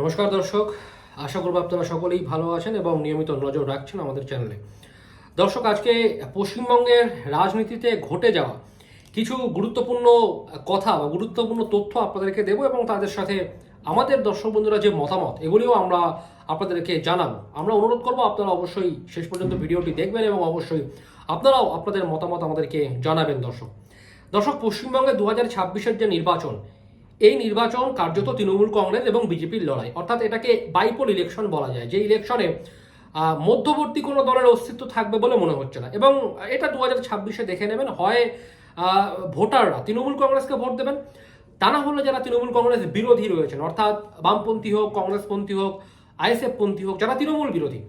নমস্কার দর্শক, আশা করব আপনারা সকলেই ভালো আছেন এবং নিয়মিত নজর রাখছেন আমাদের চ্যানেলে। দর্শক, আজকে পশ্চিমবঙ্গের রাজনীতিতে ঘটে যাওয়া কিছু গুরুত্বপূর্ণ কথা বা গুরুত্বপূর্ণ তথ্য আপনাদেরকে দেব এবং তাদের সাথে আমাদের দর্শক বন্ধুরা যে মতামত, এগুলিও আমরা আপনাদেরকে জানাব। আমরা অনুরোধ করব, আপনারা অবশ্যই শেষ পর্যন্ত ভিডিওটি দেখবেন এবং অবশ্যই আপনারাও আপনাদের মতামত আমাদেরকে জানাবেন দর্শক। দর্শক, পশ্চিমবঙ্গে দু হাজার যে নির্বাচন এই নির্বাচন কার্যত তৃণমূল কংগ্রেস এবং বিজেপির লড়াই। অর্থাৎ এটাকে বাইপোল ইলেকশন বলা যায়, যে ইলেকশনে মধ্যবর্তী কোনো দলের অস্তিত্ব থাকবে বলে মনে হচ্ছে না। এবং এটা দু হাজার ছাব্বিশে দেখে নেবেন, হয় ভোটাররা, তৃণমূল কংগ্রেসকে ভোট দেবেন, তা না হলে যারা তৃণমূল কংগ্রেস বিরোধী রয়েছেন, অর্থাৎ বামপন্থী হোক, কংগ্রেসপন্থী হোক আইএসএফ পন্থী হোক, যারা তৃণমূল বিরোধী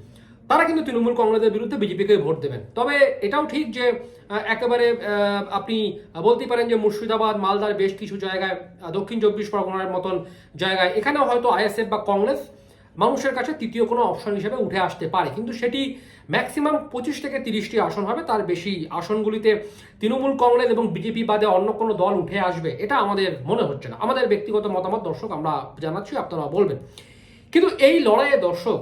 তারা কিন্তু তৃণমূল কংগ্রেসের বিরুদ্ধে বিজেপিকে ভোট দেবেন। তবে এটাও ঠিক যে একেবারে আপনি বলতে পারেন যে মুর্শিদাবাদ, মালদার বেশ কিছু জায়গায় দক্ষিণ চব্বিশ পরগনার মতন জায়গায়, এখানেও হয়তো আইএসএফ বা কংগ্রেস মানুষের কাছে তৃতীয় কোনো অপশন হিসেবে উঠে আসতে পারে। কিন্তু সেটি ম্যাক্সিমাম পঁচিশ থেকে তিরিশটি আসন হবে, তার বেশি আসনগুলিতে তৃণমূল কংগ্রেস এবং বিজেপি বাদে অন্য কোনো দল উঠে আসবে, এটা আমাদের মনে হচ্ছে না। আমাদের ব্যক্তিগত মতামত দর্শক, আমরা জানাচ্ছি আপনারা বলবেন। কিন্তু এই লড়াইয়ে দর্শক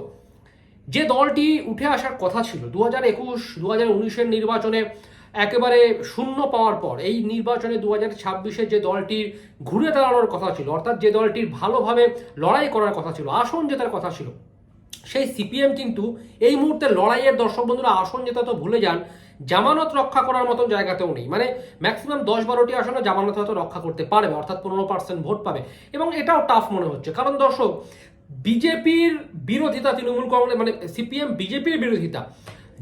যে দলটি উঠে আসার কথা ছিল দু হাজার একুশ দু হাজার উনিশের নির্বাচনে একেবারে শূন্য পাওয়ার পর, এই নির্বাচনে দু হাজার ছাব্বিশে যে দলটির ঘুরে দাঁড়ানোর কথা ছিল, অর্থাৎ যে দলটির ভালোভাবে লড়াই করার কথা ছিল, আসন জেতার কথা ছিল, সেই সিপিএম কিন্তু এই মুহূর্তে লড়াইয়ের দর্শক বন্ধুরা আসন জেতা তো ভুলে যান, জামানত রক্ষা করার মতন জায়গাতেও নেই। মানে ম্যাক্সিমাম দশ বারোটি আসনে জামানত হয়তো রক্ষা করতে পারবে, অর্থাৎ পনেরো পার্সেন্ট ভোট পাবে, এবং এটাও টাফ মনে হচ্ছে। কারণ দর্শক বিজেপির বিরোধিতা তৃণমূল কংগ্রেস মানে সিপিএম বিজেপির বিরোধিতা।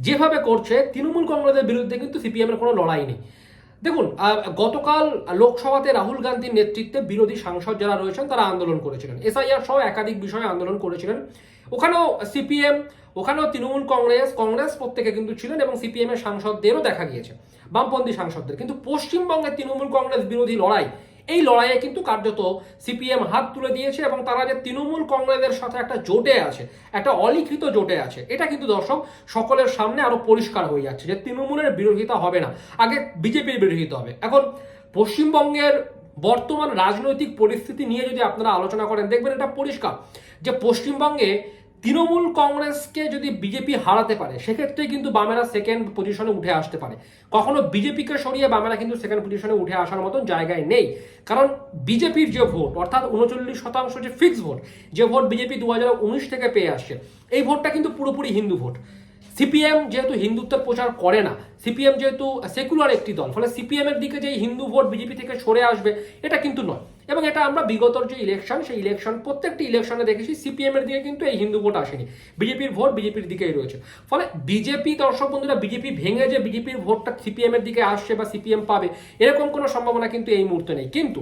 যেভাবে করছে, তৃণমূল কংগ্রেসের বিরুদ্ধে কিন্তু সিপিএম এর কোনো লড়াই নেই। দেখুন গতকাল লোকসভাতে রাহুল গান্ধীর নেতৃত্বে বিরোধী সাংসদ যারা রয়েছেন, তারা আন্দোলন করেছিলেন। এসআইআর সহ একাধিক বিষয়ে আন্দোলন করেছিলেন। ওখানেও সিপিএম, ওখানেও তৃণমূল কংগ্রেস কংগ্রেস প্রত্যেকে কিন্তু ছিলেন এবং সিপিএম এর সাংসদদেরও দেখা গিয়েছে, বামপন্থী সাংসদদের। কিন্তু পশ্চিমবঙ্গের তৃণমূল কংগ্রেস বিরোধী লড়াই এই লড়াইয়ে কিন্তু কার্যত সিপিএম হাত তুলে দিয়েছে এবং তারা যে তৃণমূল কংগ্রেসের সাথে একটা জোটে আছে, একটা অলিখিত জোটে আছে, এটা কিন্তু দর্শক সকলের সামনে আরও পরিষ্কার হয়ে যাচ্ছে যে তৃণমূলের বিরোধিতা হবে না। আগে বিজেপির বিরোধিতা হবে। এখন পশ্চিমবঙ্গের বর্তমান রাজনৈতিক পরিস্থিতি নিয়ে যদি আপনারা আলোচনা করেন, দেখবেন এটা পরিষ্কার যে পশ্চিমবঙ্গে তৃণমূল কংগ্রেসকে যদি বিজেপি হারাতে পারে, সেক্ষেত্রে কিন্তু বামেরা সেকেন্ড পজিশনে উঠে আসতে পারে। কখনো বিজেপিকে সরিয়ে বামেরা কিন্তু সেকেন্ড পজিশনে উঠে আসার মতন জায়গায় নেই। কারণ বিজেপির যে ভোট অর্থাৎ উনচল্লিশ শতাংশ যে ফিক্স ভোট যে ভোট বিজেপি দু হাজার উনিশ থেকে পেয়ে আসছে, এই ভোটটা কিন্তু পুরোপুরি হিন্দু ভোট সিপিএম যেহেতু হিন্দুত্বের প্রচার করে না, সিপিএম যেহেতু সেকুলার একটি দল, ফলে সিপিএম এর দিকে যে হিন্দু ভোট বিজেপি থেকে সরে আসবে, এটা কিন্তু নয়। এবং এটা আমরা বিগতর যে ইলেকশন সেই ইলেকশন প্রত্যেকটি ইলেকশনে দেখেছি সিপিএম এর দিকে কিন্তু এই হিন্দু ভোট আসেনি। বিজেপির ভোট বিজেপির দিকেই রয়েছে। ফলে বিজেপি দর্শক বন্ধুরা বিজেপি ভেঙে যে বিজেপির ভোটটা সিপিএম এর দিকে আসছে বা সিপিএম পাবে, এরকম কোনো সম্ভাবনা কিন্তু এই মুহূর্তে নেই। কিন্তু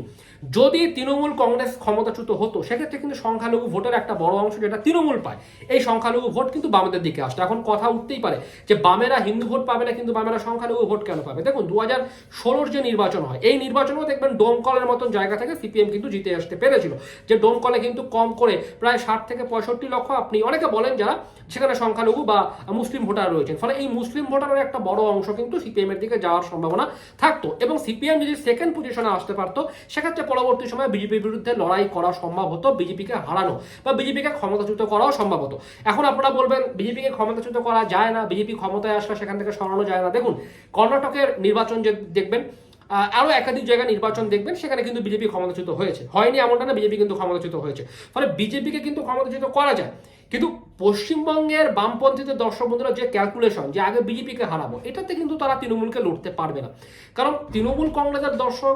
যদি তৃণমূল কংগ্রেস ক্ষমতাচ্যুত হতো, সেক্ষেত্রে কিন্তু সংখ্যালঘু ভোটের একটা বড় অংশ যেটা তৃণমূল পায়। এই সংখ্যালঘু ভোট কিন্তু বামেদের দিকে আসতো এখন কথা উঠতেই পারে যে বামেরা হিন্দু ভোট পাবে না, কিন্তু বামেরা সংখ্যালঘু ভোট কেন পাবে? দেখুন দু হাজার ষোলোর যে নির্বাচন হয়, এই নির্বাচনেও দেখবেন ডোমকলের মতন জায়গা থেকে সিপিএম কিন্তু জিতে আসতে পেরেছিল। যে ডোমকলে কিন্তু কম করে প্রায় ষাট থেকে পঁয়ষট্টি লক্ষ আপনি অনেকে বলেন যারা সেখানে সংখ্যালঘু বা মুসলিম ভোটার রয়েছেন। ফলে এই মুসলিম ভোটারের একটা বড় অংশ কিন্তু সিপিএম এর দিকে যাওয়ার সম্ভাবনা থাকতো এবং সিপিএম যদি সেকেন্ড পজিশনে আসতে পারতো, সেক্ষেত্রে পরবর্তী সময় বিজেপির বিরুদ্ধে লড়াই করা সম্ভব হতো বিজেপিকে হারানো বা বিজেপিকে ক্ষমতাচ্যুত করাও সম্ভব হতো। এখন আপনারা বলবেন বিজেপিকে ক্ষমতাচ্যুত করা যায় না বিজেপি ক্ষমতায় আসলে সেখান থেকে সরানো যায় না। দেখুন, কর্ণাটকের নির্বাচন যে দেখবেন আহ, আরও একাধিক জায়গায় নির্বাচন দেখবেন সেখানে কিন্তু বিজেপি ক্ষমতাচ্যুত হয়েছে। হয়নি এমনটা না বিজেপি কিন্তু ক্ষমতাচ্যুত হয়েছে। ফলে বিজেপিকে কিন্তু ক্ষমতাচ্যুত করা যায়। কিন্তু পশ্চিমবঙ্গের বামপন্থীদের দর্শক বন্ধুরা যে ক্যালকুলেশন যে আগে বিজেপিকে হারাবো এটাতে কিন্তু তারা তৃণমূলকে লড়তে পারবে না। কারণ তৃণমূল কংগ্রেসের দর্শক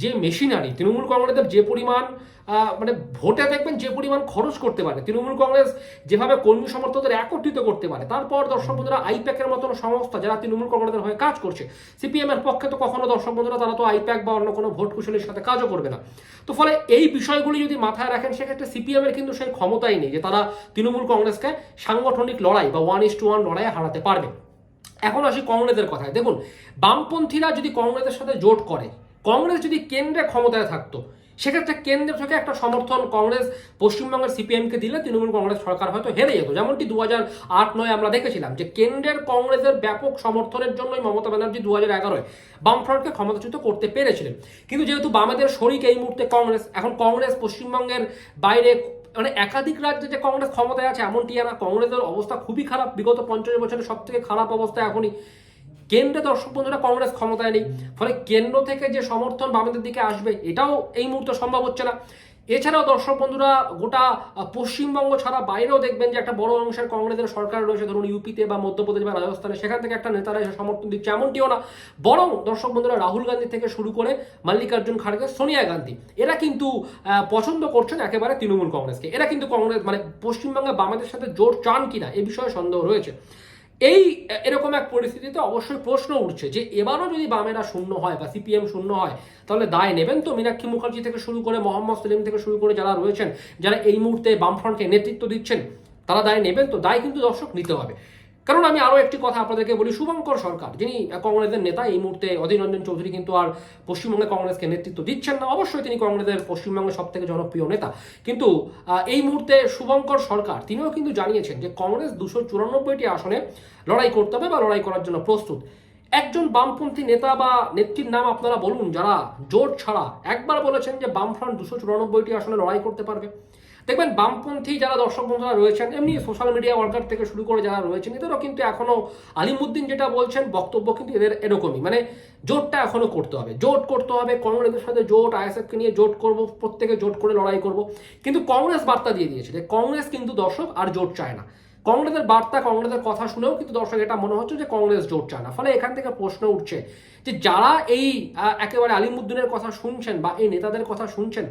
যে মেশিনারি, তৃণমূল কংগ্রেসের যে পরিমাণ মানে ভোটে দেখবেন যে পরিমাণ খরচ করতে পারে, তৃণমূল কংগ্রেস যেভাবে কর্মী সমর্থকদের একত্রিত করতে পারে, তারপর দর্শক বন্ধুরা আইপ্যাকের মতন সংস্থা যারা তৃণমূল কংগ্রেসের হয়ে কাজ করছে, সিপিএম এর পক্ষে তো কখনো দর্শক বন্ধুরা তারা তো আইপ্যাক বা অন্য কোনো ভোট কুশলীর সাথে কাজও করবে না। তো ফলে এই বিষয়গুলি যদি মাথায় রাখেন, সেক্ষেত্রে সিপিএম এর কিন্তু সেই ক্ষমতাই নেই যে তারা তৃণমূল কংগ্রেসকে সাংগঠনিক লড়াই বা ওয়ান ইস টু ওয়ান লড়াইয়ে হারাতে পারবে। এখন আসি কংগ্রেসের কথায়। দেখুন, বামপন্থীরা যদি কংগ্রেসের সাথে জোট করে কংগ্রেস যদি কেন্দ্রে ক্ষমতায় থাকতো, সেক্ষেত্রে কেন্দ্র থেকে একটা সমর্থন কংগ্রেস পশ্চিমবঙ্গের সিপিএমকে দিলে তৃণমূল কংগ্রেস সরকার হয়তো হেরে যেত। যেমনটি দু হাজার আট নয় আমরা দেখেছিলাম যে কেন্দ্রের কংগ্রেসের ব্যাপক সমর্থনের জন্যই মমতা ব্যানার্জি দু হাজার এগারোয় বামফ্রন্টকে ক্ষমতাচ্যুত করতে পেরেছিলেন। কিন্তু যেহেতু বামেদের শরিক এই মুহূর্তে কংগ্রেস, এখন কংগ্রেস পশ্চিমবঙ্গের বাইরে মানে একাধিক রাজ্যে যে কংগ্রেস ক্ষমতায় আছে, এমনটি না। কংগ্রেসের অবস্থা খুবই খারাপ। বিগত পঞ্চাশ বছরের সব থেকে খারাপ অবস্থা এখনই কেন্দ্রে দর্শক বন্ধুরা কংগ্রেস ক্ষমতায় নেই। ফলে কেন্দ্র থেকে যে সমর্থন বামেদের দিকে আসবে, এটাও এই মুহূর্তে সম্ভব হচ্ছে না। এছাড়াও দর্শক বন্ধুরা, গোটা পশ্চিমবঙ্গ ছাড়া বাইরেও দেখবেন যে একটা বড় অংশের কংগ্রেসের সরকার রয়েছে, ধরুন ইউপিতে বা মধ্যপ্রদেশ বা রাজস্থানে, সেখান থেকে একটা নেতারা এসে সমর্থন দিচ্ছে এমনটিও না। বরং দর্শক বন্ধুরা, রাহুল গান্ধী থেকে শুরু করে মাল্লিকার্জুন খাড়গে, সোনিয়া গান্ধী, এরা কিন্তু পছন্দ করছেন একেবারে তৃণমূল কংগ্রেসকে। এরা কিন্তু কংগ্রেস মানে পশ্চিমবঙ্গে বামেদের সাথে জোর চান কিনা, এ বিষয়ে সন্দেহ রয়েছে। এই, এরকম এক পরিস্থিতিতে অবশ্যই প্রশ্ন উঠছে যে এবারও যদি বামেরা শূন্য হয় বা সিপিএম শূন্য হয়, তাহলে দায় নেবেন তো? মীনাক্ষী মুখার্জি থেকে শুরু করে মোহাম্মদ সেলিম থেকে শুরু করে যারা রয়েছেন, যারা এই মুহূর্তে বামফ্রন্টকে নেতৃত্ব দিচ্ছেন, তারা দায় নেবেন তো? দায় কিন্তু দর্শক নিতে হবে। কারণ আমি আরও একটি কথা আপনাদেরকে বলি, শুভঙ্কর সরকার, যিনি কংগ্রেসের নেতা, এই মুহূর্তে অধীর রঞ্জন চৌধুরী কিন্তু আর পশ্চিমবঙ্গে কংগ্রেসকে নেতৃত্ব দিচ্ছেন না। অবশ্যই তিনি কংগ্রেসের পশ্চিমবঙ্গের সব থেকে জনপ্রিয় নেতা। কিন্তু এই মুহূর্তে শুভঙ্কর সরকার, তিনিও কিন্তু জানিয়েছেন যে কংগ্রেস দুশো চুরানব্বইটি আসনে লড়াই করতে হবে বা লড়াই করার জন্য প্রস্তুত। একজন বামপন্থী নেতা বা নেত্রীর নাম আপনারা বলুন, যারা জোট ছাড়া একবার বলেছেন যে বামফ্রন্ট দুশো চুরানব্বইটি আসনে লড়াই করতে পারবে। দেখবেন বামপন্থী যারা দর্শক বন্ধুরা রয়েছেন, এমনি সোশ্যাল মিডিয়া ওয়ার্কার থেকে শুরু করে যারা রয়েছেন, এদেরও কিন্তু এখনও আলিমুদ্দিন যেটা বলছেন, বক্তব্য কিন্তু এদের এরকমই। মানে জোটটা এখনও করতে হবে। জোট করতে হবে, কংগ্রেসের সাথে জোট, আইএসএফকে নিয়ে জোট করব, প্রত্যেকে জোট করে লড়াই করব। কিন্তু কংগ্রেস বার্তা দিয়ে দিয়েছে যে, কংগ্রেস কিন্তু দর্শক আর জোট চায় না। কংগ্রেসের বার্তা, কংগ্রেসের কথা শুনেও কিন্তু দর্শক এটা মনে হচ্ছে যে, কংগ্রেস জোট চায় না। ফলে এখান থেকে প্রশ্ন উঠছে যে, যারা এই একেবারে আলিমুদ্দিনের কথা শুনছেন বা এই নেতাদের কথা শুনছেন,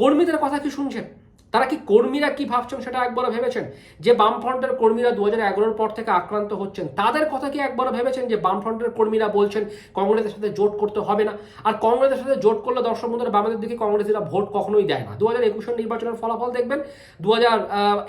কর্মীদের কথা কি শুনছেন? তারা কি কর্মীরা কি ভাবছেন সেটা একবার ভেবেছেন? যে বামফ্রন্টের কর্মীরা দু হাজার পর থেকে আক্রান্ত হচ্ছেন, তাদের কথা কি একবার ভেবেছেন যে বামফ্রন্টের কর্মীরা বলছেন কংগ্রেসের সাথে জোট করতে হবে না? আর কংগ্রেসের সাথে জোট করলে দর্শক বন্ধুরা, বামেদের দিকে কংগ্রেসীরা ভোট কখনোই দেয় না। দু হাজার একুশের নির্বাচনের ফলাফল দেখবেন দু হাজার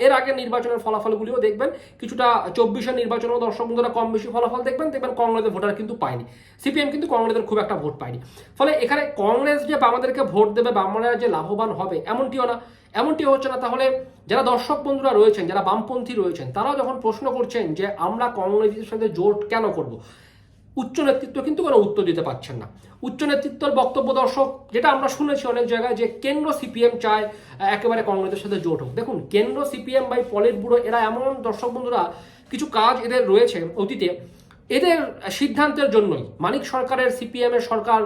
এর আগের নির্বাচনের ফলাফলগুলিও দেখবেন, কিছুটা চব্বিশের নির্বাচনেও দর্শক বন্ধুরা কম বেশি ফলাফল দেখবেন দেখবেন কংগ্রেসের ভোটার কিন্তু পায়নি। সিপিএম কিন্তু কংগ্রেসের খুব একটা ভোট পায়নি। ফলে এখানে কংগ্রেস যে বামাদেরকে ভোট দেবে, বামরা যে লাভবান হবে, এমনটিও না। এমনটি হচ্ছে না। তাহলে যারা দর্শক বন্ধুরা রয়েছেন, যারা বামপন্থী রয়েছেন, তারাও যখন প্রশ্ন করছেন যে আমরা কংগ্রেসের সাথে জোট কেন করব? উচ্চ নেতৃত্ব কিন্তু কোনো উত্তর দিতে পারছেন না। উচ্চ নেতৃত্বের বক্তব্য দর্শক, যেটা আমরা শুনেছি অনেক জায়গায় যে কেন্দ্র সিপিএম চায় একেবারে কংগ্রেসের সাথে জোট হোক। দেখুন, কেন্দ্র সিপিএম বাই পলিট ব্যুরো, এরা এমন দর্শক বন্ধুরা, কিছু কাজ এদের রয়েছে অতীতে। এদের সিদ্ধান্তের জন্যই মানিক সরকারের সিপিএম এর সরকার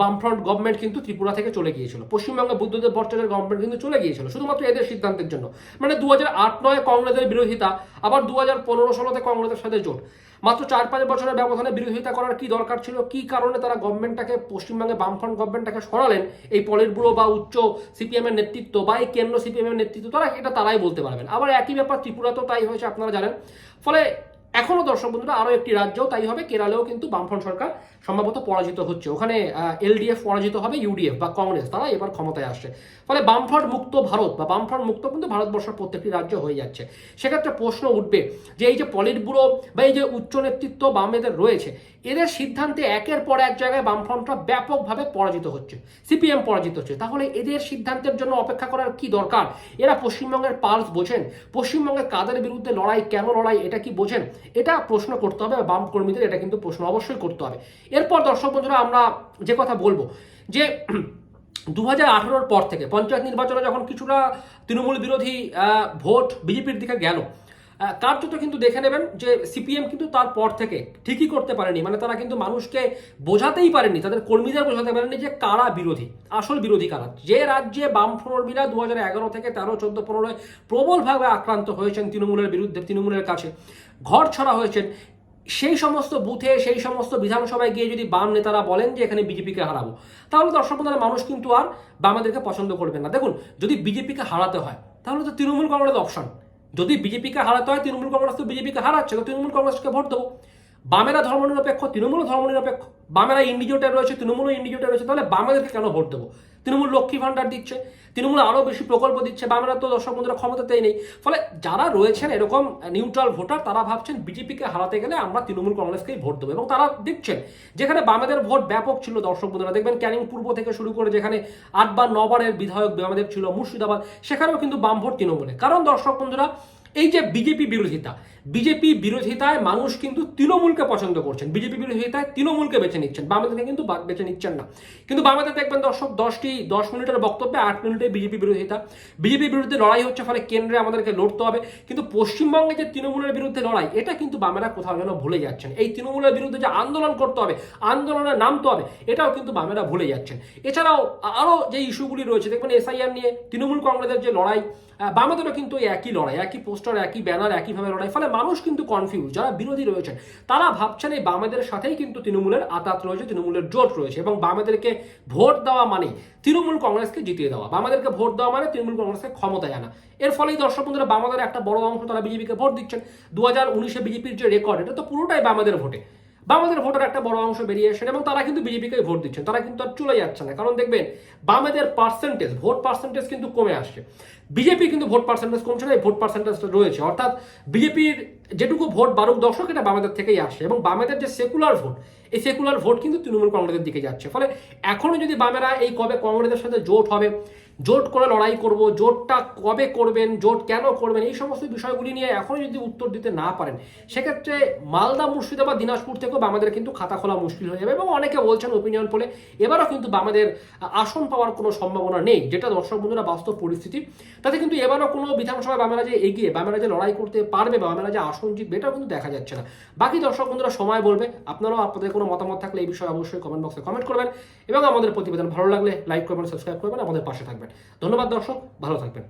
বামফ্রন্ট গভর্নমেন্ট কিন্তু ত্রিপুরা থেকে চলে গিয়েছিল। পশ্চিমবঙ্গে বুদ্ধদেব ভট্টাচার্যের গভর্নমেন্ট কিন্তু চলে গিয়েছিল, শুধুমাত্র এদের সিদ্ধান্তের জন্য। মানে দু হাজার আট নয় কংগ্রেসের বিরোধিতা, আবার দু হাজার পনেরো ষোলোতে কংগ্রেসের সাথে জোট। মাত্র চার পাঁচ বছরের ব্যবধানে বিরোধিতা করার কি দরকার ছিল? কি কারণে তারা গভর্নমেন্টটাকে পশ্চিমবঙ্গে বামফ্রন্ট গভর্নমেন্টটাকে সরালেন? এই পলিট ব্যুরো বা উচ্চ সিপিএম এর নেতৃত্ব বা এই কেন্দ্র সিপিএম এর নেতৃত্ব, তারা এটা তারাই বলতে পারবেন। আবার একই ব্যাপার ত্রিপুরাতেও তাই হয়েছে, আপনারা জানেন। ফলে এখনও দর্শক বন্ধুরা, আরও একটি রাজ্যও তাই হবে, কেরালেও কিন্তু বামফ্রন্ট সরকার সম্ভবত পরাজিত হচ্ছে। ওখানে এলডিএফ পরাজিত হবে, ইউডিএফ বা কংগ্রেস, তারা এবার ক্ষমতায় আসছে। ফলে বামফ্রন্ট মুক্ত ভারত বা বামফ্রন্ট মুক্ত কিন্তু ভারতবর্ষের প্রত্যেকটি রাজ্য হয়ে যাচ্ছে। সেক্ষেত্রে প্রশ্ন উঠবে যে, এই যে পলিট ব্যুরো বা এই যে উচ্চ নেতৃত্ব বামেদের রয়েছে এদের সিদ্ধান্তে একের পর এক জায়গায় বামফ্রন্টরা ব্যাপকভাবে পরাজিত হচ্ছে, সিপিএম পরাজিত হচ্ছে। তাহলে এদের সিদ্ধান্তের জন্য অপেক্ষা করার কি দরকার? এরা পশ্চিমবঙ্গের পালস বোঝেন। পশ্চিমবঙ্গের কাদের বিরুদ্ধে লড়াই, কেন লড়াই, এটা কি বোঝেন? এটা প্রশ্ন করতে হবে বাম কর্মীদের এটা কিন্তু প্রশ্ন অবশ্যই করতে হবে। এরপর দর্শক বন্ধুরা, আমরা যে কথা বলব, যে দু হাজার পর থেকে পঞ্চায়েত নির্বাচনে যখন কিছুটা তৃণমূল বিরোধী ভোট বিজেপির দিকে গেল কার্যত কিন্তু দেখে নেবেন যে সিপিএম কিন্তু তারপর থেকে ঠিকই করতে পারেনি। মানে তারা কিন্তু মানুষকে বোঝাতেই পারেনি তাদের কর্মীদের বোঝাতে পারেনি যে কারা বিরোধী, আসল বিরোধী কারা। যে রাজ্যে বামফ্রন্টবিরা দু হাজার এগারো থেকে তেরো, চোদ্দ পনেরোয় প্রবলভাবে আক্রান্ত হয়েছেন তৃণমূলের বিরুদ্ধে, তৃণমূলের কাছে। ঘর ছড়া হয়েছেন। সেই সমস্ত বুথে, সেই সমস্ত বিধানসভায় গিয়ে যদি বাম নেতারা বলেন যে এখানে বিজেপিকে হারাবো, তাহলে দর্শক মানুষ কিন্তু আর বামাদেরকে পছন্দ করবেন না। দেখুন, যদি বিজেপিকে হারাতে হয়, তাহলে তো তৃণমূল কংগ্রেস অপশন যদি বিজেপিকে হারাতে হয়, তৃণমূল কংগ্রেস তো বিজেপিকে হারাচ্ছে, তো তৃণমূল কংগ্রেসকে ভোট দেবো। বামেরা ধর্মনিরপেক্ষ তৃণমূল ধর্মনিরপেক্ষ, বামেরা ইন্ডিজোটে রয়েছে তৃণমূল ইন্ডিজোটে রয়েছে, তাহলে বামেদেরকে কেন ভোট দেবো? তৃণমূল লক্ষ্মী ভাণ্ডার দিচ্ছে, তৃণমূল আরও বেশি প্রকল্প দিচ্ছে, বামেরা তো দর্শক বন্ধুরা ক্ষমতাতেই নেই। ফলে যারা রয়েছেন এরকম নিউট্রাল ভোটার তারা ভাবছেন বিজেপিকে হারাতে গেলে আমরা তৃণমূল কংগ্রেসকেই ভোট দেবো। এবং তারা দিচ্ছেন যেখানে বামেদের ভোট ব্যাপক ছিল দর্শক বন্ধুরা, দেখবেন ক্যানিং পূর্ব থেকে শুরু করে যেখানে আটবার, নবারের বিধায়ক বামেদের ছিল মুর্শিদাবাদ, সেখানেও কিন্তু বাম ভোট তৃণমূলে। কারণ দর্শক বন্ধুরা এই যে বিজেপি বিরোধিতা, বিজেপি বিরোধিতায় মানুষ কিন্তু তৃণমূলকে পছন্দ করছেন। বিজেপি বিরোধিতায় তৃণমূলকে বেছে নিচ্ছেন। বামেদেরকে কিন্তু বেছে নিচ্ছেন না। কিন্তু বামেদের দেখবেন দর্শক, দশটি, দশ মিনিটের বক্তব্যে আট মিনিটে বিজেপি বিরোধিতা। বিজেপি বিরুদ্ধে লড়াই হচ্ছে ফলে কেন্দ্রে আমাদেরকে লড়তে হবে। কিন্তু পশ্চিমবঙ্গে যে তৃণমূলের বিরুদ্ধে লড়াই, এটা কিন্তু বামেরা কোথাও যেন ভুলে যাচ্ছেন। এই তৃণমূলের বিরুদ্ধে যে আন্দোলন করতে হবে, আন্দোলনে নামতে হবে, এটাও কিন্তু বামেরা ভুলে যাচ্ছেন। এছাড়াও আরও যে ইস্যুগুলি রয়েছে, দেখবেন এসআইআর নিয়ে তৃণমূল কংগ্রেসের যে লড়াই বামেদেরও কিন্তু একই লড়াই, একই পোস্টার, একই ব্যানার, একইভাবে লড়াই। ফলে মানুষ কিন্তু কনফিউজ যারা বিরোধী রয়েছেন, তারা ভাবছেন এই বামেদের সাথেই কিন্তু তৃণমূলের আতাত রয়েছে, তৃণমূলের জোট রয়েছে এবং বামেদেরকে ভোট দেওয়া মানে তৃণমূল কংগ্রেসকে জিতিয়ে দেওয়া। বামেদেরকে ভোট দেওয়া মানে তৃণমূল কংগ্রেসকে ক্ষমতায় আনা। এর ফলেই দর্শক বন্ধুরা, বামাদের একটা বড় অংশ তারা বিজেপিকে ভোট দিচ্ছেন। দু হাজার উনিশে বিজেপির যে রেকর্ড এটা তো পুরোটাই বামাদের ভোটে। বামেদের ভোটের একটা বড় অংশ বেরিয়ে এসেছেন এবং তারা কিন্তু বিজেপিকে ভোট দিচ্ছেন। তারা কিন্তু আর চলে যাচ্ছে না। কারণ দেখবেন বামেদের পার্সেন্টেজ ভোট পার্সেন্টেজ কিন্তু কমে আসছে। বিজেপি কিন্তু ভোট পার্সেন্টেজ কমছে না, এই ভোট পার্সেন্টেজটা রয়েছে। অর্থাৎ বিজেপির যেটুকু ভোট বারুক দর্শক এটা বামেদের থেকেই আসে এবং বামেদের যে সেকুলার ভোট এই সেকুলার ভোট কিন্তু তৃণমূল কংগ্রেসের দিকে যাচ্ছে। ফলে এখনও যদি বামেরা এই কবে কংগ্রেসের সাথে জোট হবে জোট করে লড়াই করব, জোটটা কবে করবেন, জোট কেন করবেন, এই সমস্ত বিষয়গুলি নিয়ে এখনও যদি উত্তর দিতে না পারেন, সেক্ষেত্রে মালদা, মুর্শিদাবাদ, দিনাজপুর থেকেও বামেদের কিন্তু খাতা খোলা মুশকিল হয়ে যাবে এবং অনেকে বলছেন ওপিনিয়ন পোলে এবারও কিন্তু বামেদের আসন পাওয়ার কোনো সম্ভাবনা নেই, যেটা দর্শক বন্ধুরা বাস্তব পরিস্থিতি। তাতে কিন্তু এবারও কোনো বিধানসভায় বামেরা এগিয়ে, বামেরা লড়াই করতে পারবে বামেরা যে আসন জিতবে, এটাও কিন্তু দেখা যাচ্ছে না। বাকি দর্শক বন্ধুরা সময় বলবে, আপনারাও আপনাদের কোনো মতামত থাকলে এই বিষয়ে অবশ্যই কমেন্ট বক্সে কমেন্ট করবেন এবং আমাদের প্রতিবেদন ভালো লাগলে লাইক করবেন সাবস্ক্রাইব করবেন, আমাদের পাশে থাকবেন। ধন্যবাদ দর্শক ভালো থাকবেন।